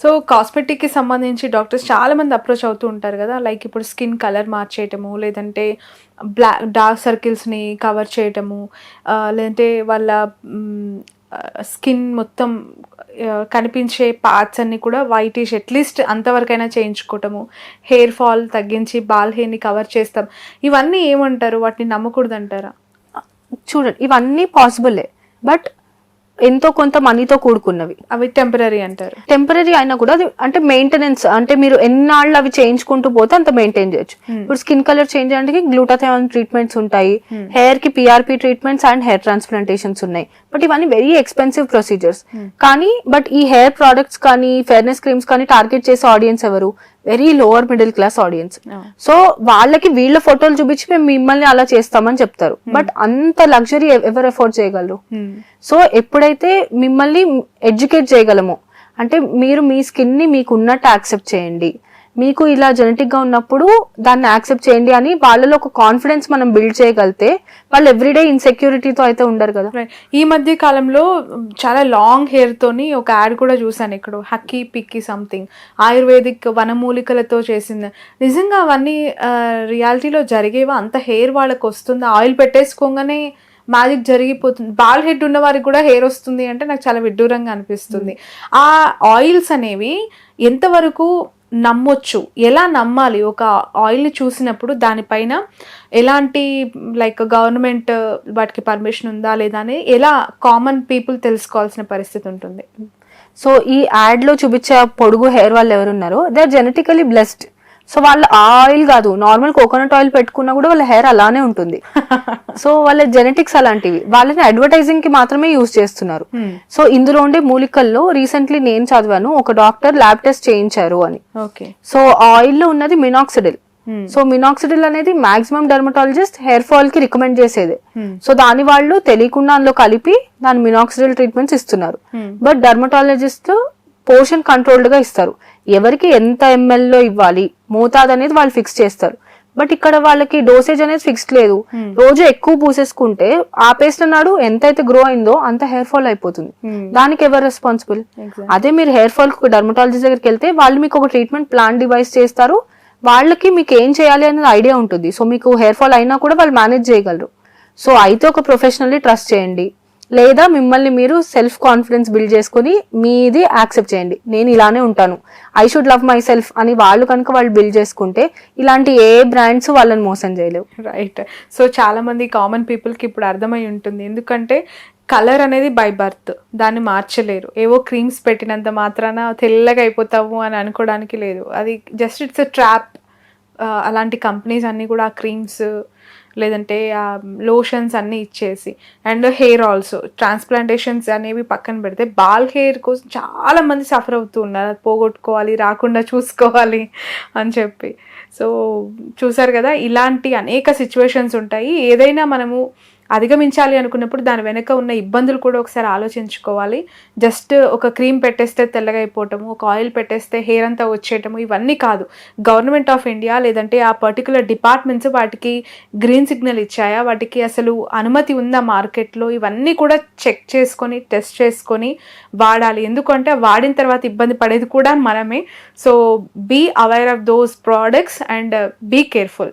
So కాస్మెటిక్కి సంబంధించి doctors చాలా మంది అప్రోచ్ అవుతూ ఉంటారు కదా. లైక్ ఇప్పుడు స్కిన్ కలర్ మార్చేయటము లేదంటే బ్లాక్ డార్క్ సర్కిల్స్ని కవర్ చేయటము లేదంటే వాళ్ళ స్కిన్ మొత్తం కనిపించే పార్ట్స్ అన్ని కూడా వైటిష్ అట్లీస్ట్ అంతవరకైనా చేయించుకోవటము. హెయిర్ ఫాల్ తగ్గించి బాల్ హెయిర్ని కవర్ చేస్తాం. ఇవన్నీ ఏమంటారు? వాటిని నమ్మకూడదు అంటారా చూడండి ఇవన్నీ పాసిబులే బట్ ఎంతో కొంత మనీతో కూడుకున్నవి. అవి టెంపరీ అంటారు. టెంపరీ అయినా కూడా అది అంటే మెయింటెనెన్స్ అంటే మీరు ఎన్నాళ్ళు అవి చేయించుకుంటూ పోతే అంత మెయింటైన్ చేయొచ్చు. Hmm. ఇప్పుడు స్కిన్ కలర్ చేంజ్ చేయడానికి గ్లూటాథయాన్ ట్రీట్మెంట్స్ ఉంటాయి. Hmm. హెయిర్కి PRP treatments and hair transplantations ఉన్నాయి బట్ ఇవన్నీ వెరీ ఎక్స్పెన్సివ్ ప్రొసీజర్స్ Hmm. కానీ బట్ ఈ హెయిర్ ప్రోడక్ట్స్ కానీ ఫెయిర్నెస్ క్రీమ్స్ కానీ టార్గెట్ చేసే ఆడియన్స్ ఎవరు? Very lower middle class audience so వాళ్ళకి వీళ్ళ ఫోటోలు చూపించి మేము మిమ్మల్ని అలా చేస్తామని చెప్తారు. బట్ అంత లగ్జరీ ఎవరు ఎఫోర్డ్ చేయగలరు? సో ఎప్పుడైతే మిమ్మల్ని ఎడ్యుకేట్ చేయగలమో అంటే మీరు మీ స్కిన్ని మీకు ఉన్నట్టు యాక్సెప్ట్ చేయండి. మీకు ఇలా జెనెటిక్గా ఉన్నప్పుడు దాన్ని యాక్సెప్ట్ చేయండి అని వాళ్ళలో ఒక కాన్ఫిడెన్స్ మనం బిల్డ్ చేయగలితే వాళ్ళు ఎవ్రీడే ఇన్సెక్యూరిటీతో అయితే ఉండరు కదా. ఈ మధ్య కాలంలో చాలా లాంగ్ హెయిర్ తోని ఒక యాడ్ కూడా చూసాను ఇక్కడ. హక్కీ పిక్కి సంథింగ్ ఆయుర్వేదిక్ వనమూలికలతో చేసింది. నిజంగా అవన్నీ రియాలిటీలో జరిగేవా? అంత హెయిర్ వాళ్ళకి వస్తుంది? ఆయిల్ పెట్టేసుకోగానే మ్యాజిక్ జరిగిపోతుంది. బాల్ హెడ్ ఉన్న వారికి కూడా హెయిర్ వస్తుంది అంటే నాకు చాలా విడ్డూరంగా అనిపిస్తుంది. ఆ ఆయిల్స్ అనేవి ఎంతవరకు నమ్మొచ్చు. ఎలా నమ్మాలి? ఒక ఆయిల్ని చూసినప్పుడు దానిపైన ఎలాంటి లైక్ గవర్నమెంట్ వాటికి పర్మిషన్ ఉందా లేదా అని ఎలా కామన్ పీపుల్ తెలుసుకోవాల్సిన పరిస్థితి ఉంటుంది. సో ఈ యాడ్లో చూపించే పొడుగు హెయిర్ వాళ్ళు ఎవరున్నారో they are genetically blessed so వాళ్ళ ఆయిల్ కాదు నార్మల్ కోకోనట్ ఆయిల్ పెట్టుకున్నా కూడా వాళ్ళ హెయిర్ అలానే ఉంటుంది. సో వాళ్ళ జెనెటిక్స్ అలాంటివి వాళ్ళని అడ్వర్టైజింగ్కి మాత్రమే యూజ్ చేస్తున్నారు. సో ఇందులో ఉండే మూలికల్లో రీసెంట్లీ నేను చదివాను ఒక డాక్టర్ ల్యాబ్ టెస్ట్ చేయించారు అని. ఓకే. సో ఆయిల్లో ఉన్నది మినాక్సిడిల్ సో మినాక్సిడిల్ అనేది మాక్సిమం డెర్మటాలజిస్ట్ హెయిర్ ఫాల్కి రికమెండ్ చేసేది. సో దాని వాళ్ళు తెలియకుండా అందులో కలిపి దాని మినాక్సిడిల్ ట్రీట్మెంట్స్ ఇస్తున్నారు. బట్ డర్మటాలజిస్ట్ పోర్షన్ కంట్రోల్డ్గా ఇస్తారు. ఎవరికి ఎంత ఎంఎల్లో ఇవ్వాలి మోతాదు అనేది వాళ్ళు ఫిక్స్ చేస్తారు. బట్ ఇక్కడ వాళ్ళకి డోసేజ్ అనేది ఫిక్స్డ్ లేదు. రోజు ఎక్కువ పూసేసుకుంటే ఆపేస్తున్నాడు ఎంత అయితే గ్రో అయిందో అంత హెయిర్ ఫాల్ అయిపోతుంది. దానికి ఎవరు రెస్పాన్సిబుల్ అదే మీరు హెయిర్ ఫాల్కి డర్మటాలజిస్ట్ దగ్గరికి వెళ్తే వాళ్ళు మీకు ఒక ట్రీట్మెంట్ ప్లాన్ డివైస్ చేస్తారు. వాళ్ళకి మీకు ఏం చేయాలి అనేది ఐడియా ఉంటుంది. సో మీకు హెయిర్ ఫాల్ అయినా కూడా వాళ్ళు మేనేజ్ చేయగలరు. సో అయితే ఒక ప్రొఫెషనల్లీ ట్రస్ట్ చేయండి. లేదా మిమ్మల్ని మీరు సెల్ఫ్ కాన్ఫిడెన్స్ బిల్డ్ చేసుకుని మీది యాక్సెప్ట్ చేయండి. నేను ఇలానే ఉంటాను. I should love myself అని వాళ్ళు కనుక వాళ్ళు బిల్డ్ చేసుకుంటే ఇలాంటి ఏ బ్రాండ్స్ వాళ్ళని మోసం చేయలేవు. రైట్ సో చాలా మంది కామన్ పీపుల్కి ఇప్పుడు అర్థమై ఉంటుంది. ఎందుకంటే కలర్ అనేది బై బర్త్ దాన్ని మార్చలేరు. ఏవో క్రీమ్స్ పెట్టినంత మాత్రాన తెల్లగా అయిపోతావు అని అనుకోవడానికి లేదు. అది జస్ట్ ఇట్స్ ఎ ట్రాప్ అలాంటి కంపెనీస్ అన్నీ కూడా ఆ క్రీమ్స్ లేదంటే లోషన్స్ అన్నీ ఇచ్చేసి. అండ్ హెయిర్ ఆల్సో ట్రాన్స్ప్లాంటేషన్స్ అనేవి పక్కన పెడితే బాల్ హెయిర్ కోసం చాలా మంది సఫర్ అవుతూ ఉన్నారు. అది పోగొట్టుకోవాలి రాకుండా చూసుకోవాలి అని చెప్పి. సో చూసారు కదా ఇలాంటి అనేక సిచ్యువేషన్స్ ఉంటాయి. ఏదైనా మనము అధిగమించాలి అనుకున్నప్పుడు దాని వెనక ఉన్న ఇబ్బందులు కూడా ఒకసారి ఆలోచించుకోవాలి. జస్ట్ ఒక క్రీమ్ పెట్టేస్తే తెల్లగా అయిపోవటము ఒక ఆయిల్ పెట్టేస్తే హెయిర్ అంతా వచ్చేయటము ఇవన్నీ కాదు. గవర్నమెంట్ ఆఫ్ ఇండియా లేదంటే ఆ పర్టికులర్ డిపార్ట్మెంట్స్ వాటికి గ్రీన్ సిగ్నల్ ఇచ్చాయా? వాటికి అసలు అనుమతి ఉందా మార్కెట్లో? ఇవన్నీ కూడా చెక్ చేసుకొని టెస్ట్ చేసుకొని వాడాలి. ఎందుకంటే వాడిన తర్వాత ఇబ్బంది పడేది కూడా మనమే. So be aware of those products and be careful